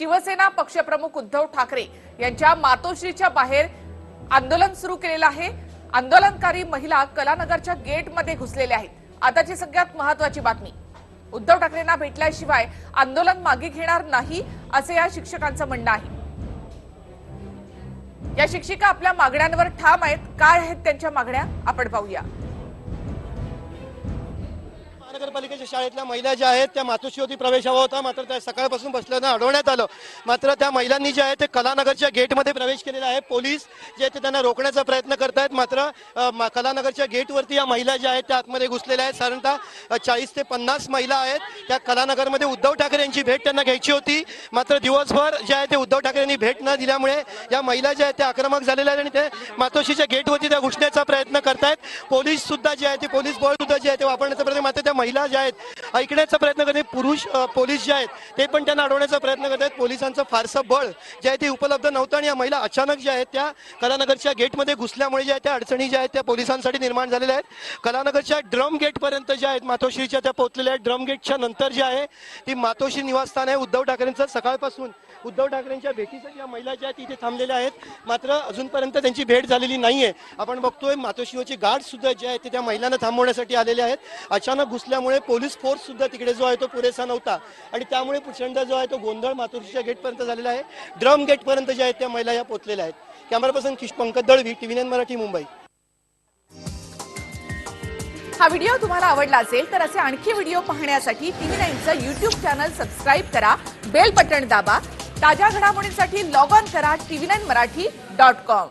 शिवसेना पक्षप्रमुख उद्धव ठाकरे यांच्या मातोश्रीच्या बाहेर आंदोलन सुरू केलेलं आहे. आंदोलनकारी महिला कलानगरच्या गेटमध्ये घुसलेल्या आहेत. आताची सगळ्यात महत्वाची बातमी. उद्धव ठाकरेंना भेटल्याशिवाय आंदोलन मागे घेणार नाही असे या शिक्षकांचं म्हणणं आहे. या शिक्षिका आपल्या मागण्यांवर ठाम आहेत. काय आहेत त्यांच्या मागण्या? आपण पाहूया. महानगरपालिकेच्या शाळेतल्या महिला ज्या आहेत त्या मातोश्रीवरती प्रवेश हवा होता. मात्र त्या सकाळपासून बसल्यानं अडवण्यात आलं. मात्र त्या महिलांनी जे आहे ते कलानगरच्या गेटमध्ये प्रवेश केलेला आहे. पोलीस जे आहेत ते त्यांना रोखण्याचा प्रयत्न करतायत. मात्र कलानगरच्या गेटवरती या महिला ज्या आहेत त्या आतमध्ये घुसलेल्या आहेत. साधारणतः चाळीस ते पन्नास महिला आहेत. त्या कलानगरमध्ये उद्धव ठाकरे यांची भेट त्यांना घ्यायची होती. मात्र दिवसभर जे आहे ते उद्धव ठाकरे यांनी भेट न दिल्यामुळे या महिला ज्या आहेत त्या आक्रमक झालेल्या आहेत आणि ते मातोश्रीच्या गेटवरती त्या घुसण्याचा प्रयत्न करतायत. पोलीस सुद्धा जे आहे ते पोलीस बळ सुद्धा जे आहे ते वापरण्याचा प्रयत्न मात्र त्या महिला ज्या आहेत ऐकण्याचा प्रयत्न करते पुरुष पोलीस जे आहेत ते पण त्यांना अडवण्याचा प्रयत्न करत आहेत. पोलिसांचं फारसं बळ जे आहे ते उपलब्ध नव्हतं आणि या महिला अचानक ज्या आहेत त्या कलानगरच्या गेटमध्ये घुसल्यामुळे ज्या आहेत त्या अडचणी ज्या आहेत त्या पोलिसांसाठी निर्माण झालेल्या आहेत. कलानगरच्या ड्रम गेटपर्यंत ज्या आहेत मातोश्रीच्या त्या पोहोचलेल्या आहेत. ड्रम गेटच्या नंतर जे आहे ती मातोश्री निवासस्थान आहे उद्धव ठाकरेंचं. सकाळपासून उद्धव ठाकरेंच्या भेटीसाठी या महिला ज्या आहेत तिथे थांबलेल्या आहेत. मात्र अजूनपर्यंत त्यांची भेट झालेली नाहीये. आपण बघतोय मातोश्रीवरचे गार्ड सुद्धा जे आहेत ते त्या महिलांना थांबवण्यासाठी आलेले आहेत. अचानक असल्यामुळे पोलीस फोर्स सुद्धा तिकडे जो आहे तो पुरेसा नव्हता. आणि त्यामुळे प्रचंड जो आहे तो गोंधळ मातुरीच्या गेटपर्यंत झालेला आहे. ड्रम गेटपर्यंत ज्या आहेत त्या महिला या पोचलेल्या आहेत. Camera person Kish Pankaj Dalvi TV nine Marathi Mumbai. हा व्हिडिओ तुम्हाला आवडला असेल तर असे आणखी व्हिडिओ पाहण्यासाठी टीव्ही नाईनचं युट्यूब चॅनल सबस्क्राईब करा बेल बटन दाबा ताज्या घडामोडींसाठी लॉग ऑन करा TV nine Marathi dot com.